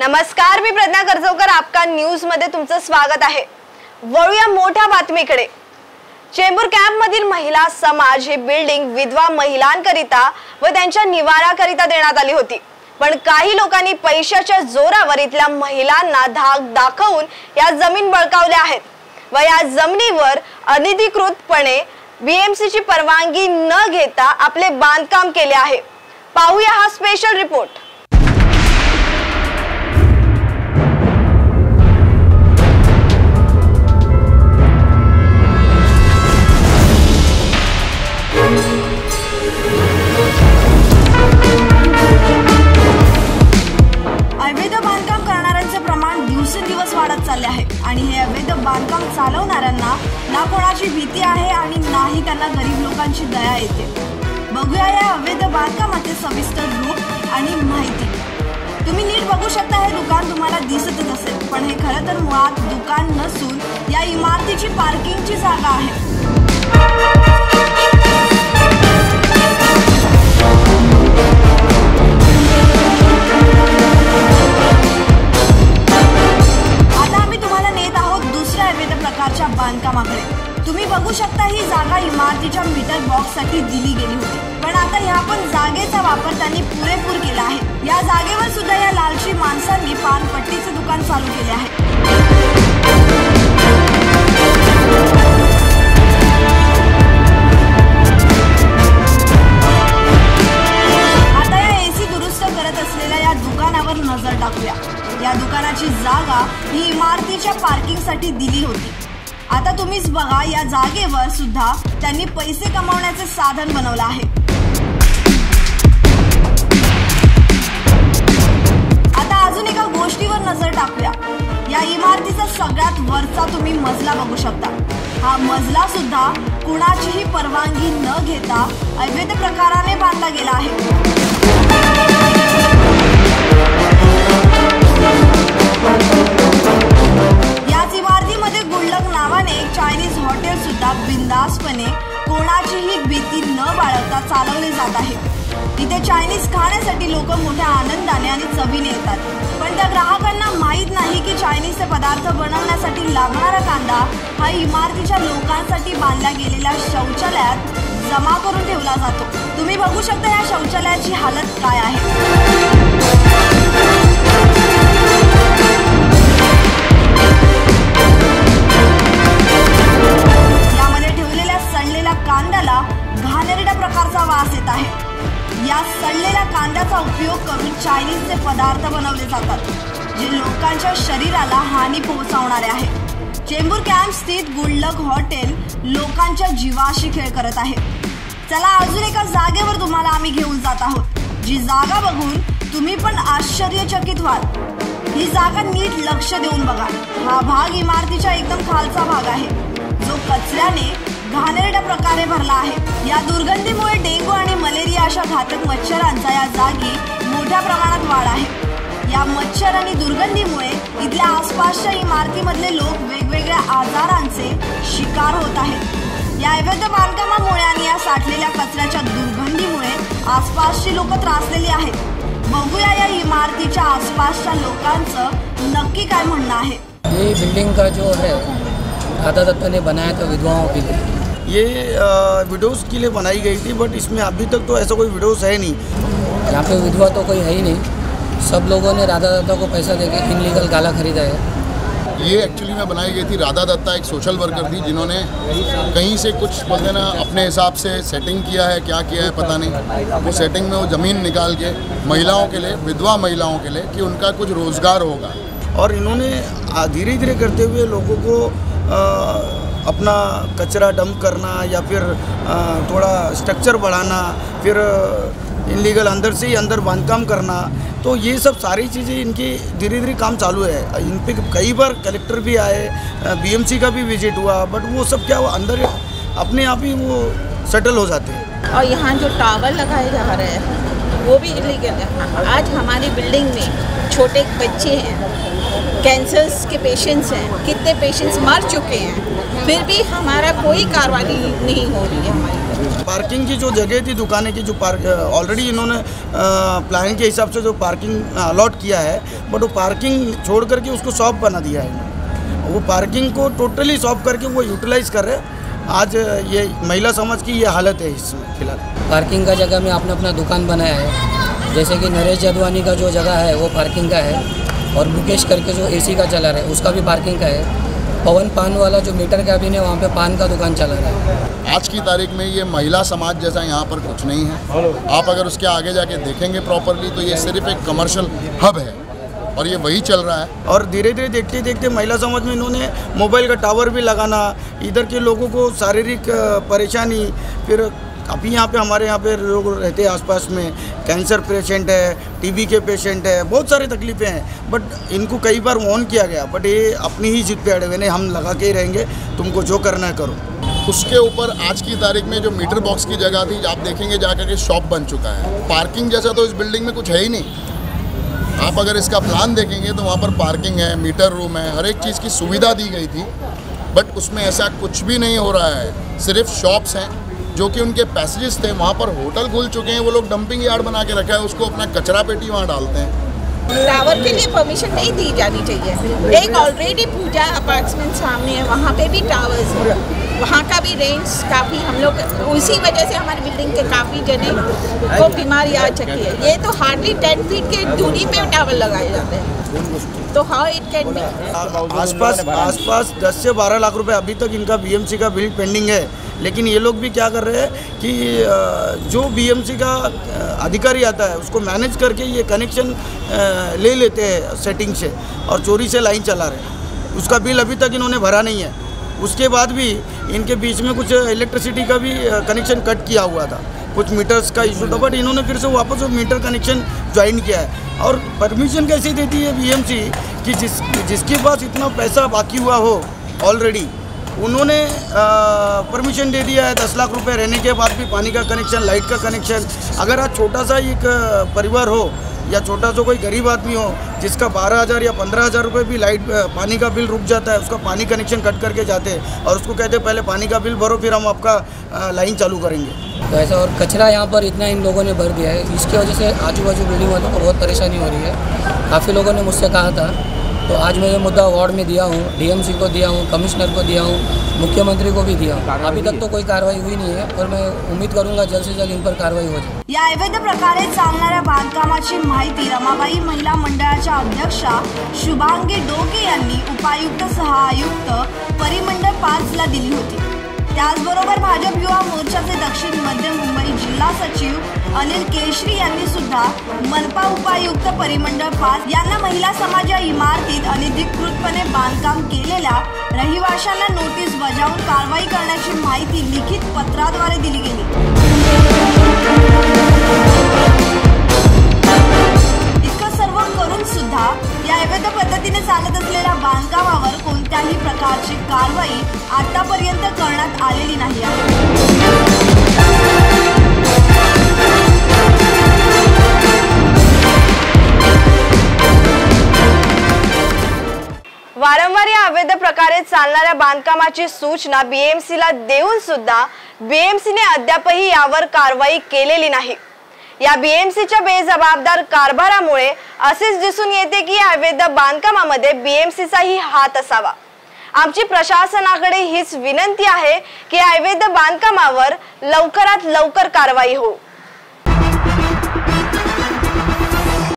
नमस्कार मी प्रज्ञा करजवकर आपका न्यूजमध्ये तुमचं स्वागत आहे. वळूया मोठ्या बातमीकडे. चेंबूर कॅम्प मधील महिला समाज हे बिल्डिंग विधवा महिलांकरिता व त्यांच्या निवाराकरिता देण्यात आली होती. पण काही लोकांनी पैशाच्या जोरावर इथल्या महिलांना धाक दाखवून या जमीन बळकावल्या आहेत. व या जमिनीवर अनधिकृतपणे बीएमसीची परवानगी न घेता आपले बांधकाम केले आहे. पाहूया हा स्पेशल रिपोर्ट वाढत चालले आहे. आणि हे अवैध बांधकाम चालवणाऱ्यांना ना कोणाची भीती आहे आणि नाही त्यांना गरीब लोकांची दया येते. बघूया या अवैध बांधकामाचे सविस्तर रूप आणि माहिती. तुम्ही नीट बघू शकता हे दुकान तुम्हाला दिसतच असेल पण हे खरं तर मुळात दुकान नसून या इमारतीची पार्किंगची जागा आहे. बघू शकता ही जागा इमारतीच्या मीटर बॉक्ससाठी दिली गेली होती. पण आता ह्या पण जागेचा वापर त्यांनी पुरेपूर केला आहे. या जागेवर सुद्धा या लालची माणसांनी पानपट्टीचे दुकान चालू केले आहे. आता या दुरुस्त करत असलेल्या या दुकानावर नजर टाकूया. या दुकानाची जागा ही इमारतीच्या पार्किंगसाठी दिली होती. आता तुम्हीच बघा या जागेवर सुद्धा त्यांनी पैसे कमावण्याचे साधन बनवलं आहे. आता अजून एका गोष्टीवर नजर टाकूया. या इमारतीचा सगळ्यात वरचा तुम्ही मजला बघू शकता. हा मजला सुद्धा कुणाचीही परवानगी न घेता अवैध प्रकाराने बांधला गेला आहे. चवीने पण त्या ग्राहकांना माहीत नाही की चायनीजचे पदार्थ बनवण्यासाठी लागणारा कांदा हा इमारतीच्या लोकांसाठी बांधल्या गेलेल्या शौचालयात जमा करून ठेवला जातो. तुम्ही बघू शकता या शौचालयाची हालत काय आहे. चेंबूर कॅम्प स्थित गुडलक हॉटेल लोकांच्या जीवाशी खेळ करत आहे. चला अजून एका जागेवर तुम्हाला आम्ही घेऊन जात आहोत. जी जागा बघून तुम्ही पण आश्चर्यचकित व्हाल. ही जागा नीट लक्ष देऊन बघा. हा भाग इमारतीच्या एकदम खालचा भाग आहे. जो कचऱ्याने घाणेरड्या प्रकारे भरला आहे. या दुर्गंधीमुळे डेंगू आणि मलेरिया अशा घातक मच्छरांचा या जागी मोठ्या प्रमाणात वाढ आहे. या मच्छर आणि दुर्गंधीमुळे इथल्या आसपासच्या इमारतीमधले लोक वेगवेगळ्या आजारांचे शिकार होत आहेत. या अवैध बांधकामामुळे आणि या साठलेल्या कचऱ्याच्या दुर्गंधीमुळे आसपासची लोक त्रासलेली आहेत. बघूया या इमारतीच्या आसपासच्या लोकांचं नक्की काय म्हणणं आहे. ये बिल्डिंग का जो है दादा दत्ता ने बनाया था विधवाओं के लिए. ये विडोज़ के लिए बनाई गई थी बट इसमें अभी तक तो ऐसा कोई विडोज़ है नहीं। यहाँ पे विधवा तो कोई है ही नहीं। सब लोगों ने राधा दत्ता को पैसा देके इनलीगल गाला खरीदा है। ये एक्चुअली में बनाई गई थी राधा दत्ता एक सोशल वर्कर थी जिन्होंने कहीं से कुछ बोलते ना अपने हिसाब से सेटिंग किया है क्या किया है पता नहीं। वो सेटिंग में वो ज़मीन निकाल के महिलाओं के लिए विधवा महिलाओं के लिए कि उनका कुछ रोज़गार होगा। और इन्होंने धीरे धीरे करते हुए लोगों को आ, अपना कचरा डंप करना या फिर आ, थोड़ा स्ट्रक्चर बढ़ाना फिर इनलीगल अंदर से ही अंदर बांधकाम करना तो ये सब सारी चीज़ें इनकी धीरे धीरे काम चालू है। इन पे कई बार कलेक्टर भी आए बीएमसी का भी विज़िट हुआ बट वो सब क्या वो अंदर अपने आप ही वो सेटल हो जाते हैं। और यहाँ जो टावर लगाए जा रहे हैं, वो भी इलीगल है। आज हमारी बिल्डिंग में छोटे बच्चे हैं कैंसर्स के पेशेंट्स हैं, कितने पेशेंट्स मर चुके हैं, फिर भी हमारा कोई कार्रवाई नहीं हो रही है हमारी। पार्किंग की जो जगह थी, दुकानें की जो पार्क ऑलरेडी इन्होंने प्लान के हिसाब से जो पार्किंग अलॉट किया है बट वो पार्किंग छोड़ करके उसको शॉप बना दिया है। वो पार्किंग को टोटली शॉप करके वो यूटिलाइज कर रहे आज ये महिला समाज की ये हालत है इसमें, फ़िलहाल। पार्किंग का जगह में आपने अपना दुकान बनाया है। जैसे कि नरेश जदवानी का जो जगह है, वो पार्किंग का है। और मुकेश करके जो एसी का चला रहा है, उसका भी पार्किंग का है। पवन पान वाला जो मीटर कैबिन है वहाँ पे पान का दुकान चला रहा है। आज की तारीख में ये महिला समाज जैसा यहाँ पर कुछ नहीं है। आप अगर उसके आगे जाके देखेंगे प्रॉपरली तो ये सिर्फ़ एक कमर्शियल हब है और ये वही चल रहा है। और धीरे धीरे देखते देखते महिला समाज में इन्होंने मोबाइल का टावर भी लगाना इधर के लोगों को शारीरिक परेशानी फिर अभी यहाँ पे हमारे यहाँ पे लोग रहते हैं आसपास में कैंसर पेशेंट है, टीबी के पेशेंट है, बहुत सारी तकलीफें हैं। बट इनको कई बार वार्न किया गया बट ये अपनी ही जिद पे अड़े हुए नहीं, हम लगा के ही रहेंगे, तुमको जो करना है करो। उसके ऊपर आज की तारीख में जो मीटर बॉक्स की जगह थी, आप देखेंगे जाकर के शॉप बन चुका है। पार्किंग जैसा तो इस बिल्डिंग में कुछ है ही नहीं। आप अगर इसका प्लान देखेंगे तो वहाँ पर पार्किंग है मीटर रूम है, हर एक चीज़ की सुविधा दी गई थी। बट उसमें ऐसा कुछ भी नहीं हो रहा है। सिर्फ़ शॉप्स हैं। जो कि उनके पैसेजेस थे, वहाँ पर होटल खुल चुके हैं। वो लोग डंपिंग यार्ड बना के रखा है, उसको अपना कचरा पेटी वहाँ डालते हैं। टावर के लिए परमिशन नहीं दी जानी चाहिए। एक ऑलरेडी पूजा अपार्टमेंट सामने है, वहाँ पे भी टावर्स वहाँ का भी रेंज काफ़ी हम लोग, उसी वजह से हमारी बिल्डिंग के काफ़ी जने को बीमारी आ चुकी है। ये तो हार्डली टेन फीट के दूरी पे टावर लगाए जाते हैं। तो हाउ इट कैन बी आसपास आसपास 10 से 12 लाख रुपए अभी तक इनका बीएमसी का बिल पेंडिंग है। लेकिन ये लोग भी क्या कर रहे हैं कि जो बीएमसी का अधिकारी आता है, उसको मैनेज करके ये कनेक्शन ले लेते हैं सेटिंग से और चोरी से लाइन चला रहे हैं। उसका बिल अभी तक इन्होंने भरा नहीं है। उसके बाद भी इनके बीच में कुछ इलेक्ट्रिसिटी का भी कनेक्शन कट किया हुआ था। कुछ मीटर्स का इशू था बट इन्होंने फिर से वापस वो मीटर कनेक्शन ज्वाइन किया है। और परमिशन कैसे देती है बीएमसी कि जिस, जिसके पास इतना पैसा बाकी हुआ हो ऑलरेडी उन्होंने परमिशन दे दिया है दस लाख रुपए रहने के बाद भी, पानी का कनेक्शन लाइट का कनेक्शन अगर आज छोटा सा एक परिवार हो या छोटा सा कोई गरीब आदमी हो, जिसका बारह हज़ार या पंद्रह हज़ार रुपये भी लाइट पानी का बिल रुक जाता है, उसका पानी कनेक्शन कट करके जाते हैं और उसको कहते हैं, पहले पानी का बिल भरो, फिर हम आपका लाइन चालू करेंगे. तो ऐसा और कचरा यहाँ पर इतना इन लोगों ने भर दिया है। इसकी वजह से आजू बाजू बिल्डिंग वालों को बहुत परेशानी हो रही है। काफ़ी लोगों ने मुझसे कहा था तो आज मैं ये मुद्दा वार्ड में दिया हूँ डीएमसी को दिया हूँ कमिश्नर को दिया हूँ मुख्यमंत्री को भी दिया हूँ। अभी तक तो कोई कार्रवाई हुई नहीं है और मैं उम्मीद करूँगा जल्द से जल्द इन पर कार्रवाई हो जाए। या अवैध प्रकारे चालणाऱ्या बांधकामाची माहिती रमाबाई महिला मंडळाच्या अध्यक्षा शुभांगी डोके यांनी उपायुक्त सहायुक्त परिमंडळ पाचला दिली होती. त्याचबरोबर भाजप युवा मोर्चाचे दक्षिण मध्य मुंबई जिल्हा सचिव अनिल केशरी यांनी सुद्धा मनपा उपायुक्त परिमंडळ पाच यांना महिला समाज या इमारतीत अनधिकृतपणे बांधकाम केलेल्या रहिवाशांना नोटीस बजावून कारवाई करण्याची माहिती लिखित पत्राद्वारे दिली गेली. कारवाई आतापर्यंत करण्यात आलेली नाही आहे. वारंवार या अवैध प्रकारे चालणाऱ्या बांधकामाची सूचना बीएमसीला देऊन सुद्धा बीएमसीने अद्यापही यावर कारवाई केलेली नाही. या बीएमसीच्या बेजबाबदार कारभारामुळे असेच दिसून येते की या अवैध बांधकामामध्ये बीएमसीचाही हात असावा. आमची प्रशासनाकडे हीच विनंती आहे की आयुर्वेद अवैध बांधकामावर लवकरात लवकर कारवाई हो